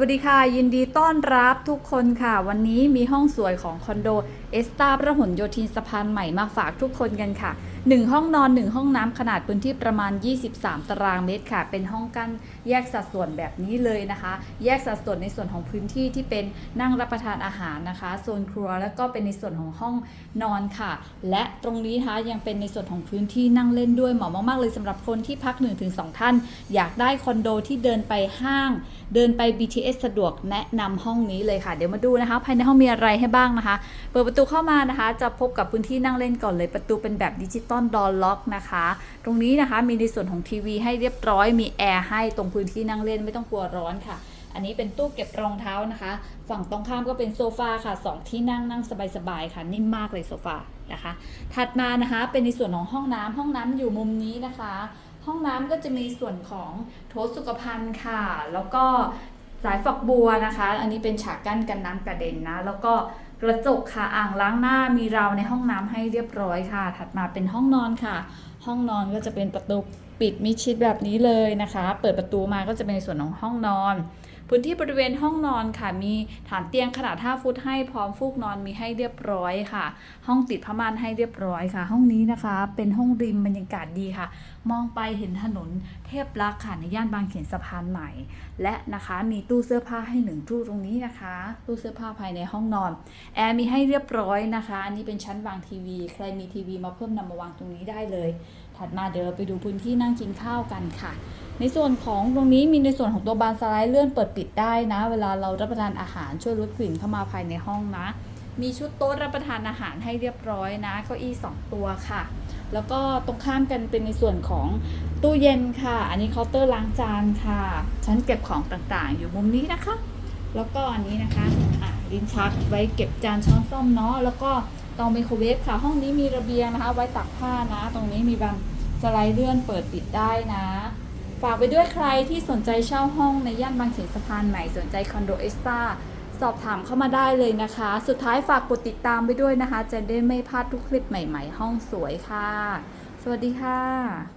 วัสดีค่ะ ยินดีต้อนรับทุกคนค่ะ วันนี้มีห้องสวยของคอนโดเอสตาพระหลโยธินสะพานใหม่มาฝากทุกคนกันค่ะ 1 ห้องนอน 1 ห้องน้ำขนาดพื้นที่ประมาณ 23 ตารางเมตรค่ะ เป็นห้องกั้นแยกสัดส่วนแบบนี้เลยนะคะ แยกสัดส่วนในส่วนของพื้นที่ที่เป็นนั่งรับประทานอาหารนะคะโซนครัวแล้วก็เป็นในส่วนของห้องนอนค่ะ และตรงนี้นะคะยังเป็นในส่วนของพื้นที่นั่งเล่นด้วยเหมาะมากๆเลยสำหรับคนที่พัก 1-2 ท่าน อยากได้คอนโดที่เดินไปห้าง เดินไป BTS สะดวกแนะนำห้องนี้เลยค่ะ เดี๋ยวมาดูนะคะ ภายในห้องมีอะไรให้บ้างนะคะ เปิดประตูเข้ามานะคะ จะพบกับพื้นที่นั่งเล่นก่อนเลย ประตูเป็นแบบดิจิตอลดอลล็อกนะคะ ตรงนี้นะคะมีในส่วนของทีวีให้เรียบร้อย มีแอร์ให้ตรงพื้นที่นั่งเล่นไม่ต้องกลัวร้อนค่ะอันนี้เป็นตู้เก็บรองเท้านะคะ ฝั่งตรงข้ามก็เป็นโซฟาค่ะสองที่นั่งนั่งสบายๆค่ะ นิ่มมากเลยโซฟานะคะ ถัดมานะคะเป็นในส่วนของห้องน้ำห้องน้ำอยู่มุมนี้นะคะ ห้องน้ำก็จะมีส่วนของโถสุขภัณฑ์ค่ะ แล้วก็ สายฝักบัวนะคะ อันนี้เป็นฉากกั้นกันน้ำกระเด็นนะ แล้วก็ กระจกค่ะอ่างล้างหน้ามีราวในห้องน้ำให้เรียบร้อยค่ะ ถัดมาเป็นห้องนอนค่ะ ห้องนอนก็จะเป็นประตูปิดมิดชิดแบบนี้เลยนะคะ เปิดประตูมาก็จะเป็นในส่วนของห้องนอน พื้นที่บริเวณห้องนอนค่ะ มีฐานเตียงขนาด 5 ฟุตให้พร้อมฟูกนอนมีให้เรียบร้อยค่ะ ห้องติดผ้าม่านให้เรียบร้อยค่ะ ห้องนี้นะคะ เป็นห้องริมบรรยากาศดีค่ะ มองไปเห็นถนนเทพรักษ์ค่ะในย่านบางเขนสะพานใหม่ และนะคะมีตู้เสื้อผ้าให้หนึ่งตู้ตรงนี้นะคะ ตู้เสื้อผ้าภายในห้องนอนแอร์มีให้เรียบร้อยนะคะ อันนี้เป็นชั้นวางทีวี ใครมีทีวีมาเพิ่มนำมาวางตรงนี้ได้เลย ถัดมาเดี๋ยวเราไปดูพื้นที่นั่งกินข้าวกันค่ะ ในส่วนของตรงนี้มีในส่วนของตัวบานสไลด์เลื่อนเปิดปิดได้นะ เวลาเรารับประทานอาหารช่วยลดกลิ่นเข้ามาภายในห้องนะ มีชุดโต๊ะรับประทานอาหารให้เรียบร้อยนะเก้าอี้สองตัวค่ะ แล้วก็ตรงข้ามกันเป็นในส่วนของตู้เย็นค่ะ อันนี้เคาน์เตอร์ล้างจานค่ะ ชั้นเก็บของต่างๆ อยู่มุมนี้นะคะ แล้วก็อันนี้นะคะะลิ้นชักไว้เก็บจานช้อนส้อมเนาะแล้วก็เตาไมโครเวฟค่ะ ห้องนี้มีระเบียงนะคะ ไว้ตักผ้านะ ตรงนี้มีบานสไลด์เลื่อนเปิดปิดได้นะ ฝากไปด้วยใครที่สนใจเช่าห้องในย่านบางเขนสะพานใหม่สนใจคอนโดเอสตาสอบถามเข้ามาได้เลยนะคะ สุดท้ายฝากกดติดตามไปด้วยนะคะ จะได้ไม่พลาดทุกคลิปใหม่ ๆ ห้องสวยค่ะ สวัสดีค่ะ